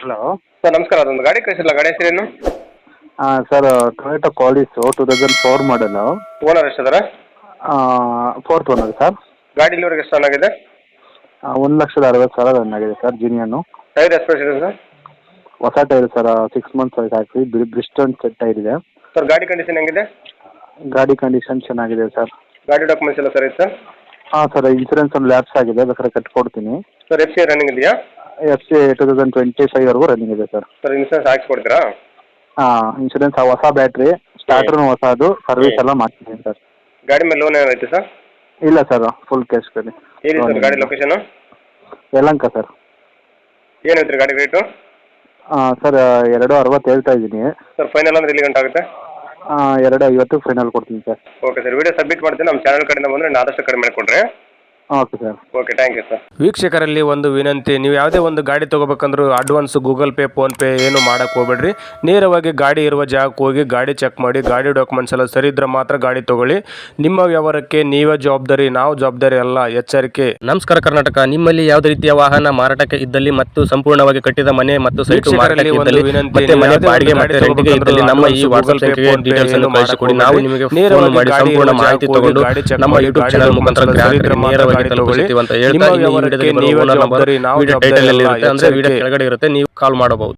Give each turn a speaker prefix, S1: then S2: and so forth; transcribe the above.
S1: Hello.
S2: Sir ನಮಸ್ಕಾರ. ಅದೊಂದು ಗಾಡಿ ಕಳಿಸಿಲ್ಲ ಗಾಡಿ ಹೆಸರೇನು
S1: ಹಾಂ sir Toyota Qualis two thousand four ಮಾಡಲು
S2: ಓನರ್ ಎಷ್ಟಿದಾರ?
S1: Fourth owner sir.
S2: ಗಾಡಿ ಇಲ್ಲಿವರೆಗೆ ಎಷ್ಟು ಚೆನ್ನಾಗಿದೆ?
S1: ಒಂದು ಲಕ್ಷದ ಅರವತ್ತು ಸಾವಿರ ರನ್ ಆಗಿದೆ ಸರ್ ಜಿನಿಯನ್ನು
S2: ಟೈರ್ ಇದೆ ಸರ್?
S1: ಹೊಸ ಟೈರ್ ಸರ್ ಸಿಕ್ಸ್ ಮಂತ್ಸ್ ಆಯ್ತು ಹಾಕಿ ಬ್ರಿಸ್ಟನ್ ಸೆಟ್ ಟೈರ್ ಇದೆ.
S2: ಸರ್ ಗಾಡಿ ಕಂಡೀಷನ್ ಹೆಂಗಿದೆ?
S1: ಗಾಡಿ ಕಂಡೀಷನ್ ಚೆನ್ನಾಗಿದೆ ಸರ್.
S2: ಗಾಡಿ ಡಾಕ್ಯುಮೆಂಟ್ಸ್ ಎಲ್ಲ ಸರ್ ಇದೆ ಸರ್
S1: ಹಾಂ ಸರ್ ಇನ್ಸೂರೆನ್ಸ್ ಒಂದು ಲ್ಯಾಪ್ಸ್ ಆಗಿದೆ ಬೇಕಾದ್ರೆ ಕಟ್ಕೊಡ್ತೀನಿ.
S2: ಸರ್ ಎಫ್ ಸಿ ರನ್ನಿಂಗ್ ಇದೆಯಾ?
S1: F C two thousand twenty ಫೈವ್ವರೆಗೂ running ಇದೆ ಸರ್
S2: ಸರ್ ಇನ್ಸೂರೆನ್ಸ್ ಹಾಕ್ಸ್ಕೊಡ್ತೀರಾ
S1: ಹಾಂ ಇನ್ಸೂರೆನ್ಸ್ ಹೊಸ ಬ್ಯಾಟ್ರಿ ಸ್ಟಾರ್ಟ್ರೂ ಹೊಸದು ಸರ್ವಿಸ್ ಎಲ್ಲ ಮಾಡ್ತೀನಿ ಸರ್
S2: ಗಾಡಿ ಮೇಲೆ ಲೋನ್ ಏನಾಯ್ತು ಸರ್
S1: ಇಲ್ಲ ಸರ್ ಫುಲ್ ಕ್ಯಾಶ್ ಕಡೆ.
S2: ಸರ್ ಗಾಡಿ ಲೊಕೇಶನ್
S1: ಯಲಂಕ ಸರ್
S2: ಏನೈತೆ ರೀ ಗಾಡಿ ರೇಟು
S1: ಸರ್ ಎರಡು ಅರವತ್ತು ಹೇಳ್ತಾ ಇದ್ದೀನಿ.
S2: ಸರ್ ಫೈನಲ್ ಅಂದ್ರೆ ಇಲ್ಲಿ ಗಂಟೆ ಆಗುತ್ತೆ?
S1: ಎರಡು ಐವತ್ತು ಫೈನಲ್ ಕೊಡ್ತೀನಿ sir
S2: okay sir video submit ಮಾಡ್ತೀನಿ. ನಮ್ಮ ಚಾನಲ್ ಕಡೆಯಿಂದ ಬಂದರೆ ಆದಷ್ಟು ಕಡಿಮೆ ಮಾಡಿಕೊಡ್ರಿ.
S1: Okay sir.
S2: Okay thank you sir
S3: ವೀಕ್ಷಕರಲ್ಲಿ ಒಂದು ವಿನಂತಿ ನೀವು ಯಾವುದೇ ಒಂದು ಗಾಡಿ ತೊಗೋಬೇಕಂದ್ರೂ advance Google Pay PhonePe ಏನು ಮಾಡೋಕ್ಕೆ ಹೋಗ್ಬೇಡ್ರಿ. ನೇರವಾಗಿ ಗಾಡಿ ಇರುವ ಜಾಗಕ್ಕೆ ಹೋಗಿ ಗಾಡಿ ಚೆಕ್ ಮಾಡಿ ಗಾಡಿ ಡಾಕ್ಯುಮೆಂಟ್ಸ್ ಎಲ್ಲ ಸರಿ ಇದ್ರೆ ಮಾತ್ರ ಗಾಡಿ ತಗೊಳ್ಳಿ. ನಿಮ್ಮ ವ್ಯವಹಾರಕ್ಕೆ ನೀವೇ ಜವಾಬ್ದಾರಿ ನಾವು ಜವಾಬ್ದಾರಿ ಅಲ್ಲ ಎಚ್ಚರಿಕೆ.
S4: ನಮಸ್ಕಾರ ಕರ್ನಾಟಕ ನಿಮ್ಮಲ್ಲಿ ಯಾವುದೇ ರೀತಿಯ ವಾಹನ ಮಾರಾಟಕ್ಕೆ ಇದ್ದಲ್ಲಿ ಮತ್ತು ಸಂಪೂರ್ಣವಾಗಿ ಕಟ್ಟಿದ ಮನೆ ಮತ್ತು ಸೈಟು ಮಾರಾಟಕ್ಕೆ
S3: ಒಂದು
S4: ಇದ್ದಲ್ಲಿ
S3: ವಿನಂತಿ,
S4: ಮತ್ತೆ ಮನೆ ಬಾಡಿಗೆ ಮತ್ತೆ
S3: ಗಾಡಿ
S4: ರೆಂಟಿಗೆ ಇದ್ದಲ್ಲಿ ನಮ್ಮ ಈ
S3: ತಗೋಬೇಕಂದ್ರೂ
S4: ವಾಟ್ಸ್ಆಪ್ ಸಂಖ್ಯೆಗೆ ಡೀಟೇಲ್ಸ್ ಅನ್ನು
S3: ಏನು
S4: ಕಳಿಸಿಕೊಡಿ. ನಾವು ನಿಮಗೆ
S3: ನೇರವಾಗಿ
S4: ಫೋನ್ ಮಾಡಿ ಸಂಪೂರ್ಣ ಮಾಹಿತಿ
S3: ಜಾಗಕ್ಕೆ
S4: ತಗೊಂಡು ನಮ್ಮ
S3: ಮಾಡಿ,
S4: ಯೂಟ್ಯೂಬ್
S3: ಗಾಡಿ
S4: ಚಾನಲ್ ಮುಖಾಂತರ ನೇರವಾಗಿ
S3: ಗಾಡಿ
S4: ತಲುಪಿಸುತ್ತೀವಿ ಅಂತ. ಹೇಳ್ತಾ ಈ ವಿಡಿಯೋದಲ್ಲಿ ಬರುವ ಓನರ್ ನಂಬರ್ ವಿಡಿಯೋ ಟೈಟಲ್ ಅಲ್ಲಿ ಇರುತ್ತೆ ಅಂದ್ರೆ ವಿಡಿಯೋ ಕೆಳಗಡೆ ಇರುತ್ತೆ ನೀವು ಕಾಲ್ ಮಾಡಬಹುದು